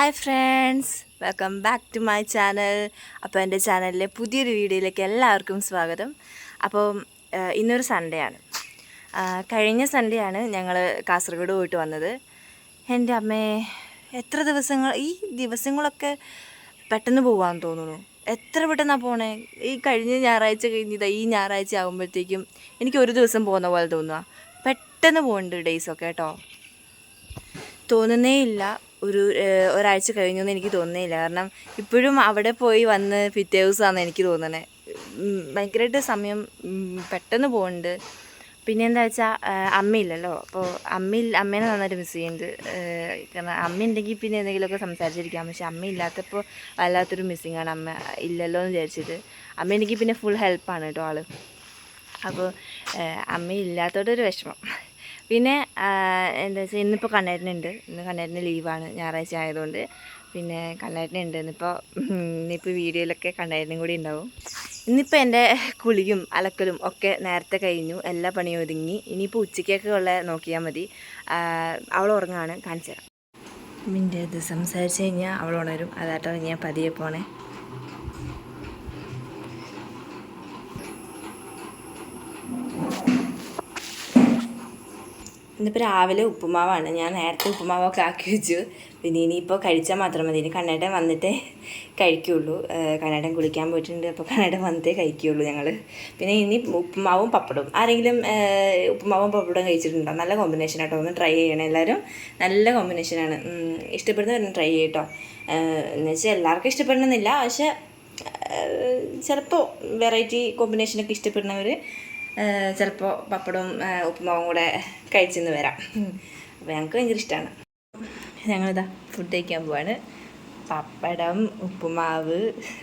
Hi friends welcome back to my channel അപ്പോൾ എന്റെ ചാനലിലെ പുതിയൊരു വീഡിയോയിലേക്ക് എല്ലാവർക്കും സ്വാഗതം. അപ്പോൾ ഇന്നൊരു സൺഡേ ആണ്. കഴിഞ്ഞ സൺഡേ ആണ് ഞങ്ങൾ കാസർഗോഡ് പോയിട്ട് വന്നത്. എന്റെ അമ്മേ എത്ര ദിവസങ്ങൾ ഈ ദിവസങ്ങളൊക്കെ പെട്ടെന്ന് പോകാൻ തോന്നുന്നു. എത്ര പെട്ടെന്നാണ് പോണേ? ഈ കഴിഞ്ഞ ഞായറാഴ്ച കഴിഞ്ഞതാ ഈ ഞായറാഴ്ച ആകുമ്പോഴത്തേക്കും എനിക്ക് ഒരു ദിവസം പോകുന്ന പോലെ തോന്നുക പെട്ടെന്ന് പോകുന്നുണ്ട് ഡേയ്സൊക്കെ കേട്ടോ. തോന്നുന്നേ ഇല്ല. ഒരു ഒരാഴ്ച കഴിഞ്ഞു എന്ന് എനിക്ക് തോന്നുന്നില്ല. കാരണം ഇപ്പോഴും അവിടെ പോയി വന്ന് പിറ്റേ ദിവസമാണ് എനിക്ക് തോന്നണേ. ഭയങ്കരമായിട്ട് സമയം പെട്ടെന്ന് പോകുന്നുണ്ട് പിന്നെ എന്താ വെച്ചാൽ അമ്മയില്ലല്ലോ. അപ്പോൾ അമ്മയിൽ അമ്മേനെ നന്നായിട്ട് മിസ് ചെയ്യുന്നുണ്ട് കാരണം അമ്മ ഉണ്ടെങ്കിൽ പിന്നെ എന്തെങ്കിലുമൊക്കെ സംസാരിച്ചിരിക്കാം. പക്ഷെ അമ്മ ഇല്ലാത്തപ്പോൾ വല്ലാത്തൊരു മിസ്സിങ് ആണ് അമ്മ. ഇല്ലല്ലോ എന്ന് വിചാരിച്ചിട്ട്. അമ്മ ഉണ്ടെങ്കിൽ പിന്നെ ഫുൾ ഹെൽപ്പാണ് കേട്ടോ ആൾ. അപ്പോൾ അമ്മ ഇല്ലാത്തോടൊരു വിഷമം. പിന്നെ എന്താ വെച്ചാൽ ഇന്നിപ്പോൾ കണ്ണേട്ടനുണ്ട്. ഇന്ന് കണ്ണേട്ടന് ലീവാണ് ഞായറാഴ്ച ആയതുകൊണ്ട്. പിന്നെ കണ്ണേട്ടനുണ്ട്. ഇന്നിപ്പോൾ ഇന്നിപ്പോൾ വീഡിയോയിലൊക്കെ കണ്ണേട്ടനും കൂടി ഉണ്ടാവും. ഇന്നിപ്പോൾ എന്റെ കുളിയും അലക്കലും ഒക്കെ നേരത്തെ കഴിഞ്ഞു. എല്ലാ പണിയും ഒതുങ്ങി. ഇനിയിപ്പോൾ ഉച്ചയ്ക്കൊക്കെ ഉള്ള നോക്കിയാൽ മതി. അവൾ ഉറങ്ങാണ്. കാണിച്ചു തരാം. മിന്റെ ഇത് സംസാരിച്ച് കഴിഞ്ഞാൽ അവൾ ഉണരും. അതാട്ടോ ഞാൻ പതിയെ പോണേ. ഇന്നിപ്പോൾ രാവിലെ ഉപ്പുമാവാണ്. ഞാൻ നേരത്തെ ഉപ്പുമാവൊക്കെ ആക്കി വെച്ചു. പിന്നെ ഇനിയിപ്പോൾ കഴിച്ചാൽ മാത്രം മതി. ഇനി കണ്ണേട്ടൻ വന്നിട്ടേ കഴിക്കുള്ളൂ. കണ്ണേടൻ കുളിക്കാൻ പോയിട്ടുണ്ട്. അപ്പോൾ കണ്ണേട്ടൻ വന്നിട്ടേ കഴിക്കുകയുള്ളൂ ഞങ്ങൾ പിന്നെ ഇനി ഉപ്പുമാവും പപ്പടവും. ആരെങ്കിലും ഉപ്പുമാവും പപ്പടവും കഴിച്ചിട്ടുണ്ടോ? നല്ല കോമ്പിനേഷൻ ആട്ടോ. ഒന്ന് ട്രൈ ചെയ്യണം എല്ലാവരും. നല്ല കോമ്പിനേഷനാണ് ഇഷ്ടപ്പെടുന്നവരും ട്രൈ ചെയ്യട്ടോ. എന്ന് വെച്ചാൽ എല്ലാവർക്കും ഇഷ്ടപ്പെടണമെന്നില്ല. പക്ഷെ ചിലപ്പോൾ വെറൈറ്റി കോമ്പിനേഷനൊക്കെ ഇഷ്ടപ്പെടുന്നവർ ചിലപ്പോൾ പപ്പടവും ഉപ്പുമാവും കൂടെ കഴിച്ചെന്ന് വരാം. അപ്പോൾ ഞങ്ങൾക്ക് ഭയങ്കര ഇഷ്ടമാണ് ഞങ്ങളിതാ ഫുഡ് കഴിക്കാൻ പോവാണ്. പപ്പടം ഉപ്പുമാവ്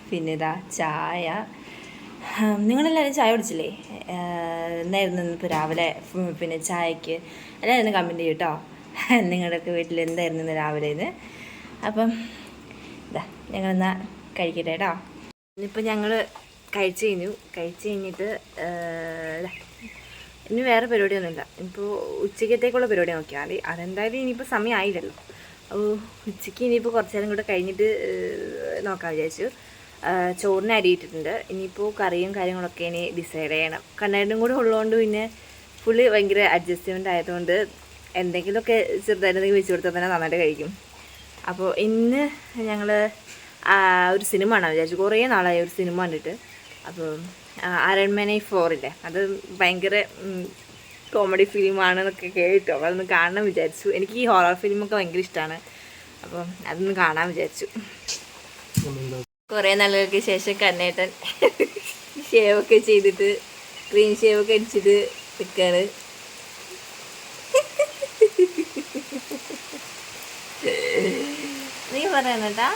പിന്നെ ഇതാ ചായ. നിങ്ങളെല്ലാവരും ചായ കുടിച്ചില്ലേ? എന്തായിരുന്നു ഇപ്പോൾ രാവിലെ പിന്നെ ചായക്ക്? എല്ലാവരും കമന്റ് ചെയ്യും കേട്ടോ നിങ്ങളുടെയൊക്കെ വീട്ടിൽ എന്തായിരുന്നു ഇന്ന് രാവിലെ ഇന്ന് അപ്പം ഇതാ ഞങ്ങളെന്നാ കഴിക്കട്ടെ കേട്ടോ ഇന്നിപ്പോൾ ഞങ്ങൾ കഴിച്ച് കഴിഞ്ഞു കഴിച്ച് കഴിഞ്ഞിട്ട് ഇനി വേറെ പരിപാടിയൊന്നുമില്ല. ഇപ്പോൾ ഉച്ചക്കത്തേക്കുള്ള പരിപാടി നോക്കിയാൽ മതി. അതെന്തായാലും ഇനിയിപ്പോൾ സമയമായില്ലല്ലോ. അപ്പോൾ ഉച്ചയ്ക്ക് ഇനിയിപ്പോൾ കുറച്ച് നേരം കൂടെ കഴിഞ്ഞിട്ട് നോക്കാൻ വിചാരിച്ചു. ചോറിന് അരിയിട്ടിട്ടുണ്ട് ഇനിയിപ്പോൾ കറിയും കാര്യങ്ങളൊക്കെ ഇനി ഡിസൈഡ് ചെയ്യണം. കണ്ണാടും കൂടെ ഉള്ളതുകൊണ്ട് പിന്നെ പുള്ളി ഭയങ്കര അഡ്ജസ്റ്റ്മെന്റ് ആയതുകൊണ്ട് എന്തെങ്കിലുമൊക്കെ ചെറുതായിട്ട് വെച്ച് കൊടുത്താൽ തന്നെ നന്നായിട്ട് കഴിക്കും. അപ്പോൾ ഇന്ന് ഞങ്ങൾ ഒരു സിനിമ കാണാൻ വിചാരിച്ചു. കുറേ നാളായി ഒരു സിനിമ കണ്ടിട്ട്. അപ്പോൾ അരൺമനെ ഫോറില്ലേ? അത് ഭയങ്കര കോമഡി ഫിലിമാണെന്നൊക്കെ കേട്ടു. അപ്പോൾ അതൊന്ന് കാണണം വിചാരിച്ചു. എനിക്ക് ഈ ഹൊറർ ഫിലിമൊക്കെ ഭയങ്കര ഇഷ്ടമാണ് അപ്പോൾ അതൊന്ന് കാണാൻ വിചാരിച്ചു. കുറേ നാളുകൾക്ക് ശേഷം കണ്ണേട്ടൻ ഷേവൊക്കെ ചെയ്തിട്ട് ക്രീം ഷേവൊക്കെ അടിച്ചിട്ട് നിൽക്കാറ് നീ പറയണട്ടാ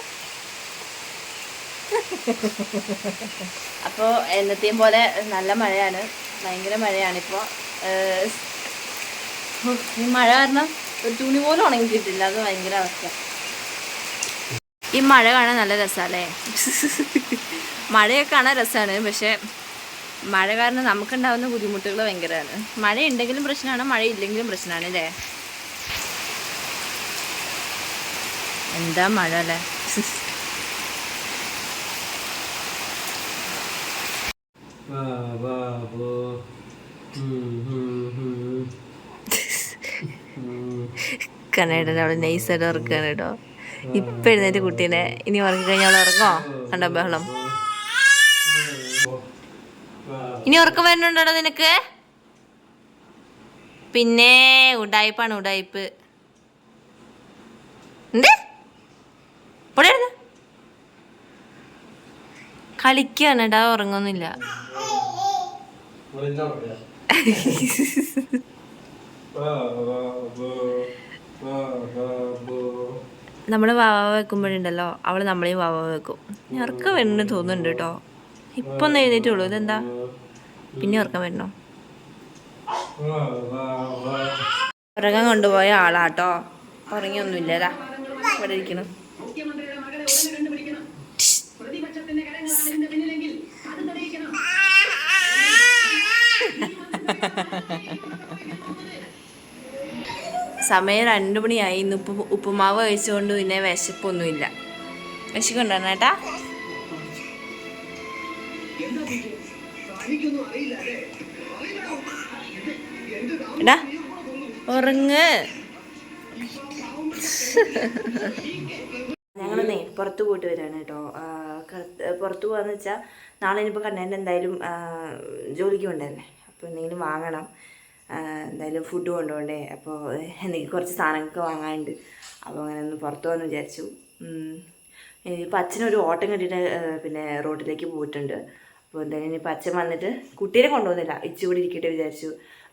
അപ്പോൾ എന്നത്തെയും പോലെ നല്ല മഴയാണ്. ഭയങ്കര മഴയാണിപ്പോൾ ഈ മഴ കാരണം ഒരു തുണി പോലും ഉണങ്ങി കിട്ടില്ല അത് ഭയങ്കര അവസ്ഥ. ഈ മഴ കാണാൻ നല്ല രസമല്ലേ മഴയൊക്കെ കാണാൻ രസമാണ് പക്ഷേ മഴ കാരണം നമുക്കുണ്ടാവുന്ന ബുദ്ധിമുട്ടുകൾ ഭയങ്കരമാണ്. മഴ ഉണ്ടെങ്കിലും പ്രശ്നമാണ്. മഴ ഇല്ലെങ്കിലും പ്രശ്നമാണ് അല്ലേ? എന്താ മഴ അല്ലേ? കണ്ണേട്ടൻ അവിടെ നൈസായിട്ട് ഉറക്കുകയാണ് കേട്ടോ. ഇപ്പം എഴുന്നേറ്റ് കുട്ടീനെ ഇനി ഉറക്കി കഴിഞ്ഞാൽ ഉറങ്ങോ? കണ്ട ബഹളം? ഇനി ഉറക്കം വരുന്നുണ്ടോ നിനക്ക്? പിന്നെ ഉടായിപ്പാണ് ഉടായിപ്പ്. എന്ത്? പൊടിയായിരുന്നു കളിക്കാണ് ഇടാ ഉറങ്ങുന്നില്ല നമ്മൾ വാവ വെക്കുമ്പോഴുണ്ടല്ലോ അവൾ നമ്മളെയും വാവ വെക്കും. ഉറക്കം വരുന്നു തോന്നുന്നുണ്ട് കേട്ടോ. ഇപ്പൊ ഒന്ന് എഴുന്നേറ്റുള്ളൂ ഇതെന്താ? പിന്നെ ഉറക്കം വരണോ? ഉറങ്ങാൻ കൊണ്ടുപോയ ആളാട്ടോ ഉറങ്ങിയൊന്നുമില്ലതാ ഇവിടെ ഇരിക്കണം. സമയം രണ്ടു മണിയായി. ഇന്ന് ഉപ്പ് ഉപ്പുമാവ് കഴിച്ചുകൊണ്ട് പിന്നെ വിശപ്പൊന്നുമില്ല. വിശക്കുണ്ടോ ചേട്ടാ എടാ ഉറങ്ങ്. ഞങ്ങളൊന്നേ പുറത്ത് പോയിട്ട് വരാണ് കേട്ടോ. പുറത്ത് പോകാന്ന് വെച്ചാൽ നാളെ ഇനിയിപ്പോൾ കണ്ണേന്റെ എന്തായാലും ജോലിക്ക് കൊണ്ടുതന്നെ അപ്പോൾ എന്തെങ്കിലും വാങ്ങണം. എന്തായാലും ഫുഡ് കൊണ്ടുപോകണ്ടേ? അപ്പോൾ എന്തെങ്കിലും കുറച്ച് സാധനങ്ങളൊക്കെ വാങ്ങാനുണ്ട്. അപ്പോൾ അങ്ങനെ ഒന്ന് പുറത്തു പോകാമെന്ന് വിചാരിച്ചു. ഇനിയിപ്പോൾ അച്ഛനൊരു ഓട്ടം കണ്ടിട്ട് പിന്നെ റോട്ടിലേക്ക് പോയിട്ടുണ്ട്. അപ്പോൾ എന്തായാലും ഇനിയിപ്പോൾ അച്ഛൻ വന്നിട്ട് കുട്ടീനെ കൊണ്ടുപോകുന്നില്ല. ഇച്ചുകൂടി ഇരിക്കട്ടെ വിചാരിച്ചു.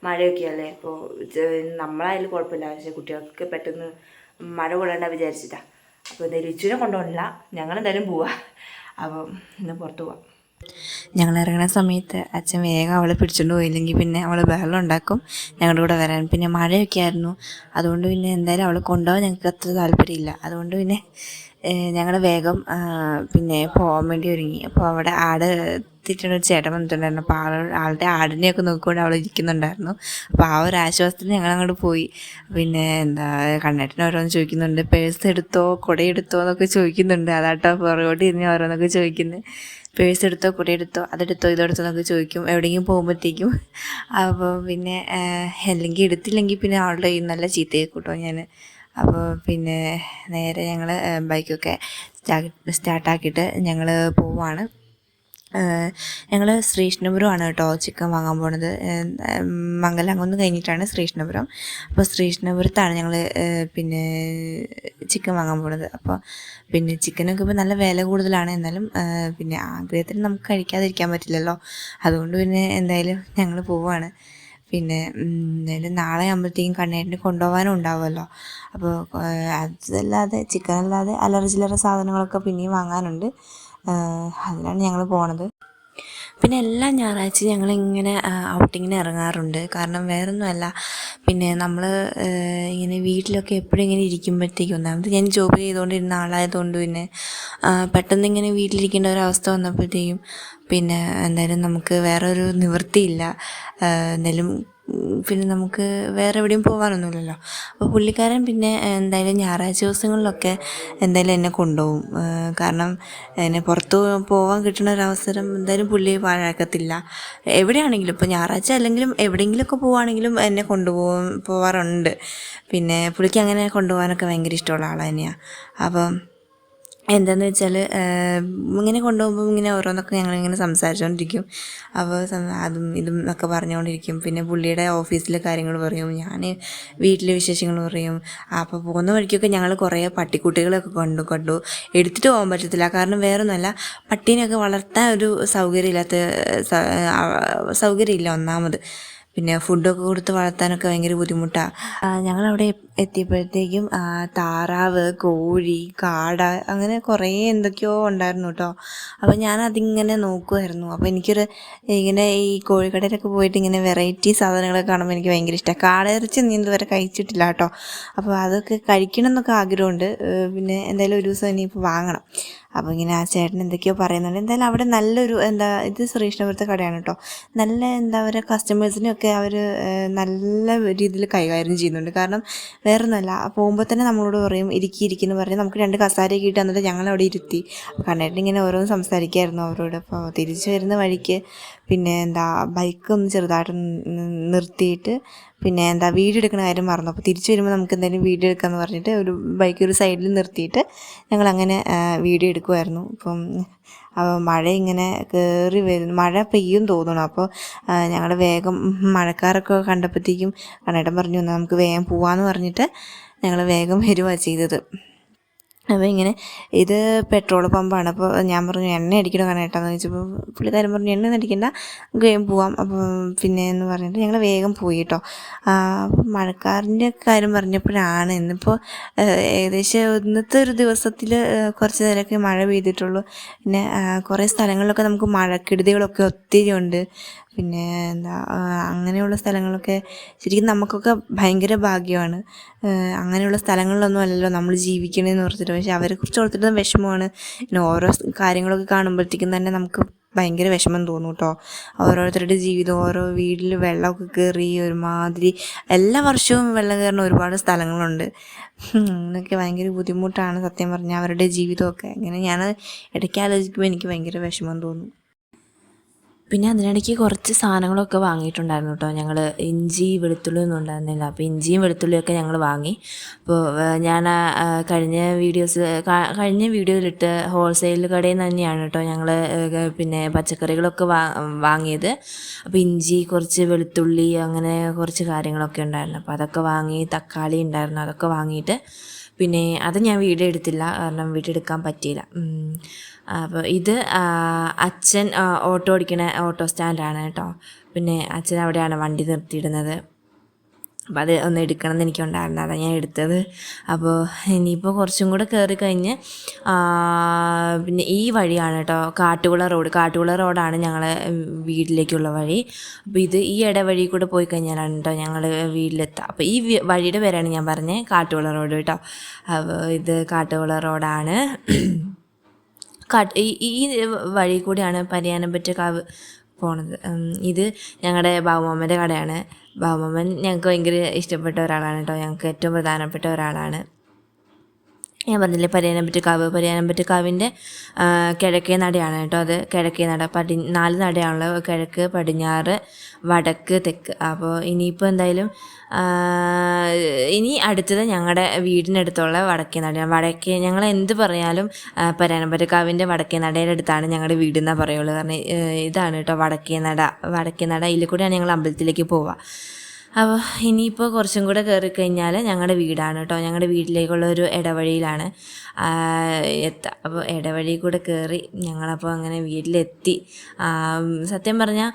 മഴയൊക്കെ അല്ലേ? അപ്പോൾ നമ്മളായാലും കുഴപ്പമില്ല. പക്ഷേ കുട്ടികൾക്ക് പെട്ടെന്ന് മഴ കൊള്ളേണ്ട വിചാരിച്ചിട്ടാണ് അപ്പോൾ എന്തായാലും ഇച്ചുവിനെ കൊണ്ടുപോകണില്ല. ഞങ്ങൾ എന്തായാലും പോവാ. അപ്പം ഇന്ന് പുറത്ത് പോവാം. ഞങ്ങൾ ഇറങ്ങുന്ന സമയത്ത് അച്ഛൻ വേഗം അവളെ പിടിച്ചുകൊണ്ട് പോയില്ലെങ്കിൽ പിന്നെ അവൾ ബഹളം ഉണ്ടാക്കും. ഞങ്ങളുടെ കൂടെ വരാൻ പിന്നെ മഴയൊക്കെ ആയിരുന്നു. അതുകൊണ്ട് പിന്നെ എന്തായാലും അവളെ കൊണ്ടുപോകാൻ ഞങ്ങൾക്ക് അത്ര താല്പര്യമില്ല. അതുകൊണ്ട് പിന്നെ ഞങ്ങൾ വേഗം പിന്നെ പോകാൻ വേണ്ടി ഒരുങ്ങി. അപ്പോൾ അവിടെ ആട് തിറ്റുന്ന ഒരു ചേട്ടൻ വന്നിട്ടുണ്ടായിരുന്നു. അപ്പോൾ ആൾ ആളുടെ ആടിനെയൊക്കെ നോക്കിക്കൊണ്ട് അവൾ ഇരിക്കുന്നുണ്ടായിരുന്നു. അപ്പോൾ ആ ഒരു ആശ്വാസത്തിന് ഞങ്ങൾ അങ്ങോട്ട് പോയി. പിന്നെ എന്താ കണ്ണേട്ടൻ ഓരോന്ന് ചോദിക്കുന്നുണ്ട് പേഴ്സ് എടുത്തോ കുടയെടുത്തോ എന്നൊക്കെ ചോദിക്കുന്നുണ്ട്. അതാട്ടോ പുറകോട്ട് ഇരുന്ന് ഓരോന്നൊക്കെ ചോദിക്കുന്നത് പേഴ്സ് എടുത്തോ കുടയെടുത്തോ അതെടുത്തോ ഇതെടുത്തോ എന്നൊക്കെ ചോദിക്കും. എവിടെയെങ്കിലും പോകുമ്പോഴത്തേക്കും. അപ്പോൾ പിന്നെ അല്ലെങ്കിൽ എടുത്തില്ലെങ്കിൽ പിന്നെ ആളുടെ കയ്യിൽ നല്ല ചീത്തയെ കൂട്ടോ ഞാൻ അപ്പോൾ പിന്നെ നേരെ ഞങ്ങൾ ബൈക്കൊക്കെ സ്റ്റാർട്ടാക്കിയിട്ട് ഞങ്ങൾ പോവാണ്. ഞങ്ങൾ ശ്രീകൃഷ്ണപുരമാണ് കേട്ടോ ചിക്കൻ വാങ്ങാൻ പോണത്. മംഗലാംകുന്ന് കഴിഞ്ഞിട്ടാണ് ശ്രീകൃഷ്ണപുരം. അപ്പോൾ ശ്രീകൃഷ്ണപുരത്താണ് ഞങ്ങൾ പിന്നെ ചിക്കൻ വാങ്ങാൻ പോണത്. അപ്പോൾ പിന്നെ ചിക്കനൊക്കെ ഇപ്പോൾ നല്ല വില കൂടുതലാണ്. എന്നാലും പിന്നെ ആഗ്രഹത്തിന് നമുക്ക് കഴിക്കാതിരിക്കാൻ പറ്റില്ലല്ലോ. അതുകൊണ്ട് പിന്നെ എന്തായാലും ഞങ്ങൾ പോവാണ്. പിന്നെ എന്തായാലും നാളെ ആകുമ്പോഴത്തേക്കും കണ്ണേട്ടിന് കൊണ്ടുപോകാനും ഉണ്ടാവുമല്ലോ. അപ്പോൾ അതല്ലാതെ ചിക്കൻ അല്ലാതെ അല്ലറ ചില്ലറ സാധനങ്ങളൊക്കെ പിന്നെയും വാങ്ങാനുണ്ട്. അതിനാണ് ഞങ്ങൾ പോണത്. പിന്നെ എല്ലാ ഞായറാഴ്ചയും ഞങ്ങളിങ്ങനെ ഔട്ടിങ്ങിന് ഇറങ്ങാറുണ്ട്. കാരണം വേറൊന്നുമല്ല. പിന്നെ നമ്മൾ ഇങ്ങനെ വീട്ടിലൊക്കെ എപ്പോഴും ഇങ്ങനെ ഇരിക്കുമ്പോഴത്തേക്കും ഒന്നാമത് ഞാൻ ജോബ് ചെയ്തുകൊണ്ടിരുന്ന ആളായതുകൊണ്ട് പിന്നെ പെട്ടെന്ന് ഇങ്ങനെ വീട്ടിലിരിക്കേണ്ട ഒരു അവസ്ഥ വന്നപ്പോഴത്തേക്കും പിന്നെ എന്തായാലും നമുക്ക് വേറൊരു നിവൃത്തിയില്ല. എന്തായാലും പിന്നെ നമുക്ക് വേറെ എവിടെയും പോകാനൊന്നുമില്ലല്ലോ. അപ്പോൾ പുള്ളിക്കാരൻ പിന്നെ എന്തായാലും ഞായറാഴ്ച ദിവസങ്ങളിലൊക്കെ എന്തായാലും എന്നെ കൊണ്ടുപോകും. കാരണം എന്നെ പുറത്ത് പോകാൻ കിട്ടുന്ന ഒരു അവസരം എന്തായാലും പുള്ളി പാഴാക്കത്തില്ല എവിടെയാണെങ്കിലും ഇപ്പോൾ ഞായറാഴ്ച അല്ലെങ്കിലും എവിടെയെങ്കിലുമൊക്കെ പോവുകയാണെങ്കിലും എന്നെ കൊണ്ടുപോകും പോവാറുണ്ട്. പിന്നെ പുള്ളിക്ക് അങ്ങനെ കൊണ്ടുപോകാനൊക്കെ ഭയങ്കര ഇഷ്ടമുള്ള ആൾ തന്നെയാണ് അപ്പം എന്താന്ന് വെച്ചാൽ ഇങ്ങനെ കൊണ്ടുപോകുമ്പോൾ ഇങ്ങനെ ഓരോന്നൊക്കെ ഞങ്ങളിങ്ങനെ സംസാരിച്ചുകൊണ്ടിരിക്കും അപ്പോൾ അതും ഇതും ഒക്കെ പറഞ്ഞുകൊണ്ടിരിക്കും പിന്നെ പുള്ളിയുടെ ഓഫീസിലെ കാര്യങ്ങൾ പറയും ഞാൻ വീട്ടിലെ വിശേഷങ്ങൾ പറയും. അപ്പോൾ പോകുന്ന വഴിക്കൊക്കെ ഞങ്ങൾ കുറേ പട്ടിക്കുട്ടികളൊക്കെ കണ്ടു കണ്ടു. എടുത്തിട്ട് പോകാൻ പറ്റത്തില്ല. കാരണം വേറൊന്നുമല്ല പട്ടീനെയൊക്കെ വളർത്താൻ ഒരു സൗകര്യമില്ലാത്ത സൗകര്യമില്ല ഒന്നാമത്. പിന്നെ ഫുഡൊക്കെ കൊടുത്ത് വളർത്താനൊക്കെ ഭയങ്കര ബുദ്ധിമുട്ടാണ് ഞങ്ങളവിടെ എത്തിയപ്പോഴത്തേക്കും താറാവ് കോഴി കാട അങ്ങനെ കുറേ എന്തൊക്കെയോ ഉണ്ടായിരുന്നു കേട്ടോ അപ്പോൾ ഞാൻ അതിങ്ങനെ നോക്കുമായിരുന്നു അപ്പോൾ എനിക്കൊരു ഇങ്ങനെ ഈ കോഴിക്കടയിലൊക്കെ പോയിട്ട് ഇങ്ങനെ വെറൈറ്റി സാധനങ്ങളൊക്കെ കാണുമ്പോൾ എനിക്ക് ഭയങ്കര ഇഷ്ടമാണ് കാടയിറച്ചി നീ ഇതുവരെ കഴിച്ചിട്ടില്ല കേട്ടോ അപ്പോൾ അതൊക്കെ കഴിക്കണം എന്നൊക്കെ ആഗ്രഹമുണ്ട്. പിന്നെ എന്തായാലും ഒരു ദിവസം ഇനിയിപ്പോൾ വാങ്ങണം. അപ്പോൾ ഇങ്ങനെ ആ ചേട്ടൻ എന്തൊക്കെയോ പറയുന്നുണ്ട്. എന്തായാലും അവിടെ നല്ലൊരു എന്താ ഇത് ശ്രീകൃഷ്ണപുരത്തെ കടയാണ് കേട്ടോ നല്ല എന്താ പറയുക കസ്റ്റമേഴ്സിനെയൊക്കെ അവർ നല്ല രീതിയിൽ കൈകാര്യം ചെയ്യുന്നുണ്ട്. കാരണം വേറെ ഒന്നുമല്ല പോകുമ്പോൾ തന്നെ നമ്മളോട് പറയും ഇരിക്കി ഇരിക്കുന്നു പറഞ്ഞ് നമുക്ക് രണ്ട് കസാരയൊക്കെ ഇട്ട് തന്നിട്ട് ഞങ്ങളവിടെ ഇരുത്തി. കണ്ണേട്ടൻ ഇങ്ങനെ ഓരോന്ന് സംസാരിക്കായിരുന്നു അവരോട്. അപ്പോൾ തിരിച്ചു വരുന്ന വഴിക്ക് പിന്നെ എന്താ ബൈക്ക് ഒന്ന് ചെറുതായിട്ട് നിർത്തിയിട്ട് പിന്നെ എന്താ വീഡിയോ എടുക്കുന്ന കാര്യം മറന്നു അപ്പോൾ തിരിച്ചു വരുമ്പോൾ നമുക്ക് എന്തായാലും വീഡിയോ എടുക്കാമെന്ന് പറഞ്ഞിട്ട് ഒരു ബൈക്ക് ഒരു സൈഡിൽ നിർത്തിയിട്ട് ഞങ്ങൾ അങ്ങനെ വീഡിയോ എടുക്കുമായിരുന്നു അപ്പോൾ മഴ ഇങ്ങനെ കയറി വരുന്നു. മഴ പെയ്യും തോന്നണം. അപ്പോൾ ഞങ്ങൾ വേഗം മഴക്കാരൊക്കെ കണ്ടപ്പോഴത്തേക്കും കണ്ണേട്ടൻ പറഞ്ഞു നമുക്ക് വേഗം പോവാമെന്ന് പറഞ്ഞിട്ട് ഞങ്ങൾ വേഗം വരുവാണ് ചെയ്തത്. അപ്പോൾ ഇങ്ങനെ ഇത് പെട്രോൾ പമ്പാണ്. അപ്പോൾ ഞാൻ പറഞ്ഞു എണ്ണ അടിക്കണോ കണേട്ടാന്ന് ചോദിച്ചപ്പോൾ പുള്ളിക്കാരൻ പറഞ്ഞു എണ്ണ ഒന്നും അടിക്കണ്ട. വേഗം പോവാം. അപ്പോൾ പിന്നെ എന്ന് പറഞ്ഞിട്ട് ഞങ്ങൾ വേഗം പോയി കേട്ടോ. അപ്പോൾ മഴക്കാറിന്റെ കാര്യം പറഞ്ഞപ്പോഴാണ് ഇന്നിപ്പോൾ ഏകദേശം ഇന്നത്തെ ഒരു ദിവസത്തിൽ കുറച്ച് നേരമൊക്കെ മഴ പെയ്തിട്ടുള്ളൂ. പിന്നെ കുറേ സ്ഥലങ്ങളിലൊക്കെ നമുക്ക് മഴക്കെടുതികളൊക്കെ ഒത്തിരി ഉണ്ട്. പിന്നെ എന്താ അങ്ങനെയുള്ള സ്ഥലങ്ങളൊക്കെ ശരിക്കും നമുക്കൊക്കെ ഭയങ്കര ഭാഗ്യമാണ്. അങ്ങനെയുള്ള സ്ഥലങ്ങളിലൊന്നും അല്ലല്ലോ നമ്മൾ ജീവിക്കണമെന്ന് ഓർത്തിട്ട്. പക്ഷെ അവരെ കുറിച്ച് ഓർത്തിട്ട് വിഷമമാണ്. പിന്നെ ഓരോ കാര്യങ്ങളൊക്കെ കാണുമ്പോഴത്തേക്കും തന്നെ നമുക്ക് ഭയങ്കര വിഷമം തോന്നും കേട്ടോ ഓരോരുത്തരുടെ ജീവിതം ഓരോ വീട്ടിൽ വെള്ളമൊക്കെ കയറി ഒരുമാതിരി എല്ലാ വർഷവും വെള്ളം കയറുന്ന ഒരുപാട് സ്ഥലങ്ങളുണ്ട്. അങ്ങനെയൊക്കെ ഭയങ്കര ബുദ്ധിമുട്ടാണ് സത്യം പറഞ്ഞാൽ അവരുടെ ജീവിതമൊക്കെ. അങ്ങനെ ഞാൻ ഇടയ്ക്ക് ആലോചിക്കുമ്പോൾ എനിക്ക് ഭയങ്കര വിഷമം തോന്നും. പിന്നെ അതിനിടയ്ക്ക് കുറച്ച് സാധനങ്ങളൊക്കെ വാങ്ങിയിട്ടുണ്ടായിരുന്നു കേട്ടോ. ഞങ്ങൾ ഇഞ്ചി വെളുത്തുള്ളി ഒന്നും ഉണ്ടായിരുന്നില്ല. അപ്പോൾ ഇഞ്ചിയും വെളുത്തുള്ളിയൊക്കെ ഞങ്ങൾ വാങ്ങി. അപ്പോൾ ഞാൻ കഴിഞ്ഞ വീഡിയോസ് കഴിഞ്ഞ വീഡിയോയിലിട്ട് ഹോൾസെയിൽ കടയിൽ നിന്ന് തന്നെയാണ് കേട്ടോ ഞങ്ങൾ പിന്നെ പച്ചക്കറികളൊക്കെ വാങ്ങിയത്. അപ്പോൾ ഇഞ്ചി കുറച്ച് വെളുത്തുള്ളി അങ്ങനെ കുറച്ച് കാര്യങ്ങളൊക്കെ ഉണ്ടായിരുന്നു. അപ്പോൾ അതൊക്കെ വാങ്ങി തക്കാളി ഉണ്ടായിരുന്നു. അതൊക്കെ വാങ്ങിയിട്ട് പിന്നെ അത് ഞാൻ വീഡിയോ എടുത്തില്ല കാരണം വീഡിയോ എടുക്കാൻ പറ്റിയില്ല അപ്പോൾ ഇത് അച്ഛൻ ഓട്ടോ ഓടിക്കണ ഓട്ടോ സ്റ്റാൻഡാണ് കേട്ടോ. പിന്നെ അച്ഛൻ അവിടെയാണ് വണ്ടി നിർത്തിയിടുന്നത്. അപ്പോൾ അത് ഒന്ന് എടുക്കണം എന്ന് എനിക്കുണ്ടായിരുന്നു. അതാണ് ഞാൻ എടുത്തത്. അപ്പോൾ ഇനിയിപ്പോൾ കുറച്ചും കൂടെ കയറി കഴിഞ്ഞ് പിന്നെ ഈ വഴിയാണ് കേട്ടോ കാട്ടുകുള റോഡ്. കാട്ടുകുള റോഡാണ് ഞങ്ങളെ വീട്ടിലേക്കുള്ള വഴി. അപ്പോൾ ഇത് ഈ ഇടവഴി കൂടെ പോയി കഴിഞ്ഞാലാണ് കേട്ടോ ഞങ്ങൾ വീട്ടിലെത്തുക. അപ്പോൾ ഈ വഴിയുടെ പേരാണ് ഞാൻ പറഞ്ഞത് കാട്ടുകുള റോഡ് കേട്ടോ. അപ്പോൾ ഇത് കാട്ടുകുള റോഡാണ്. കാട്ട് ഈ വഴി കൂടിയാണ് പരിയാനമ്പറ്റ കാവ് പോണത്. ഇത് ഞങ്ങളുടെ ബാബുമാമന്റെ കടയാണ്. ബാബുമാമൻ ഞങ്ങൾക്ക് ഭയങ്കര ഇഷ്ടപ്പെട്ട ഒരാളാണ് കേട്ടോ. ഞങ്ങൾക്ക് ഏറ്റവും പ്രധാനപ്പെട്ട ഒരാളാണ്. ഞാൻ പറഞ്ഞില്ലേ പരിയാനമ്പറ്റ കാവ് പരിയാനമ്പറ്റ കാവിന്റെ കിഴക്കേ നടയാണ് കേട്ടോ അത്. കിഴക്കേ നട. പടി നാല് നടയാണുള്ളത് കിഴക്ക് പടിഞ്ഞാറ് വടക്ക് തെക്ക്. അപ്പോൾ ഇനിയിപ്പോൾ എന്തായാലും ഇനി അടുത്തത് ഞങ്ങളുടെ വീടിനടുത്തുള്ള വടക്കേ നടയാണ്. വടക്കേ ഞങ്ങൾ എന്ത് പറഞ്ഞാലും ആ, പരിയാനമ്പറ്റ കാവിന്റെ വടക്കേ നടയുടെ അടുത്താണ് ഞങ്ങളുടെ വീട് എന്നാ പറയുള്ളൂ. കാരണം ഇതാണ് കേട്ടോ വടക്കേ നട. വടക്കേ നട ഇതിൽ കൂടെയാണ് ഞങ്ങൾ അമ്പലത്തിലേക്ക് പോവുക അപ്പോൾ ഇനിയിപ്പോൾ കുറച്ചും കൂടെ കയറി കഴിഞ്ഞാൽ ഞങ്ങളുടെ വീടാണ് കേട്ടോ ഞങ്ങളുടെ വീട്ടിലേക്കുള്ള ഒരു ഇടവഴിയിലാണ് എത്താം അപ്പോൾ ഇടവഴി കൂടെ കയറി ഞങ്ങളപ്പോൾ അങ്ങനെ വീട്ടിലെത്തി. സത്യം പറഞ്ഞാൽ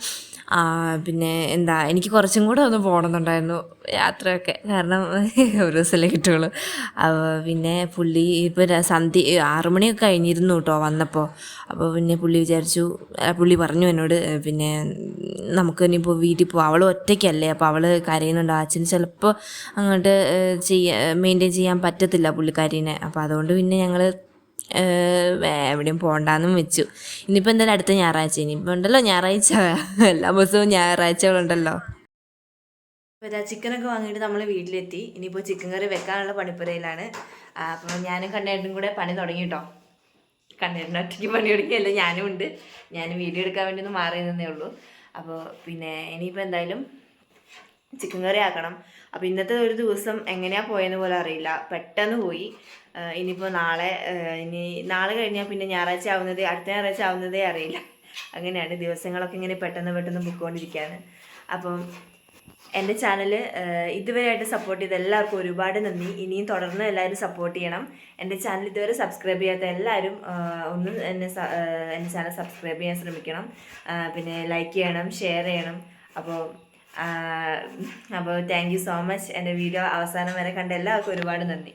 പിന്നെ എന്താ എനിക്ക് കുറച്ചും കൂടെ ഒന്ന് പോകണമെന്നുണ്ടായിരുന്നു യാത്രയൊക്കെ. കാരണം ഒരു ദിവസമല്ലേ കിട്ടുള്ളൂ. അപ്പോൾ പിന്നെ പുള്ളി ഇപ്പോൾ സന്ധി സന്ധ്യ ആറു മണിയൊക്കെ കഴിഞ്ഞിരുന്നു കേട്ടോ വന്നപ്പോൾ അപ്പോൾ പിന്നെ പുള്ളി വിചാരിച്ചു പുള്ളി പറഞ്ഞു എന്നോട് പിന്നെ നമുക്ക് ഇനിയിപ്പോൾ വീട്ടിൽ പോവാം അവൾ ഒറ്റയ്ക്കല്ലേ അപ്പോൾ അവൾ കരയുന്നുണ്ട്. അച്ഛന് ചിലപ്പോൾ അങ്ങോട്ട് ചെയ്യാൻ മെയിന്റെയിൻ ചെയ്യാൻ പറ്റത്തില്ല പുള്ളിക്കാരീനെ. അപ്പോൾ അതുകൊണ്ട് പിന്നെ ഞങ്ങൾ എവിടെയും പോകണ്ടെന്നും വെച്ചു. ഇനിയിപ്പോൾ എന്തായാലും അടുത്ത ഞായറാഴ്ച. ഇനിയിപ്പോൾ ഉണ്ടല്ലോ ഞായറാഴ്ച. എല്ലാ ദിവസവും ഞായറാഴ്ചകളുണ്ടല്ലോ. അപ്പോൾ ഇതാ ചിക്കനൊക്കെ വാങ്ങിയിട്ട് നമ്മൾ വീട്ടിലെത്തി. ഇനിയിപ്പോൾ ചിക്കൻ കറി വെക്കാനുള്ള പണിപ്പുരയിലാണ്. അപ്പോൾ ഞാനും കണ്ണേട്ടും കൂടെ പണി തുടങ്ങി കേട്ടോ കണ്ണേട്ടിന് ഒറ്റയ്ക്ക് പണി തുടങ്ങിയല്ല ഞാനും ഉണ്ട്. ഞാൻ വീഡിയോ എടുക്കാൻ വേണ്ടി ഒന്ന് മാറി നിന്നേ ഉള്ളൂ. അപ്പോൾ പിന്നെ ഇനിയിപ്പോൾ എന്തായാലും ചിക്കൻ കറി ആക്കണം. അപ്പോൾ ഇന്നത്തെ ഒരു ദിവസം എങ്ങനെയാണ് പോയെന്ന് പോലും അറിയില്ല. പെട്ടെന്ന് പോയി. ഇനിയിപ്പോൾ നാളെ ഇനി നാളെ കഴിഞ്ഞാൽ പിന്നെ ഞായറാഴ്ച ആവുന്നതേ അടുത്ത ഞായറാഴ്ച ആവുന്നതേ അറിയില്ല. അങ്ങനെയാണ് ദിവസങ്ങളൊക്കെ ഇങ്ങനെ പെട്ടെന്ന് പെട്ടെന്ന് പൊയ്ക്കൊണ്ടിരിക്കുകയാണ് അപ്പം എന്റെ ചാനൽ ഇതുവരെയായിട്ട് സപ്പോർട്ട് ചെയ്ത എല്ലാവർക്കും ഒരുപാട് നന്ദി. ഇനിയും തുടർന്ന് എല്ലാവരും സപ്പോർട്ട് ചെയ്യണം. എന്റെ ചാനൽ ഇതുവരെ സബ്സ്ക്രൈബ് ചെയ്യാത്ത എല്ലാവരും ഒന്ന് എന്നെ എന്റെ ചാനൽ സബ്സ്ക്രൈബ് ചെയ്യാൻ ശ്രമിക്കണം. പിന്നെ ലൈക്ക് ചെയ്യണം ഷെയർ ചെയ്യണം. അപ്പോൾ അപ്പോൾ താങ്ക് യു സോ മച്ച് എന്റെ വീഡിയോ അവസാനം വരെ കണ്ട എല്ലാവർക്കും ഒരുപാട് നന്ദി.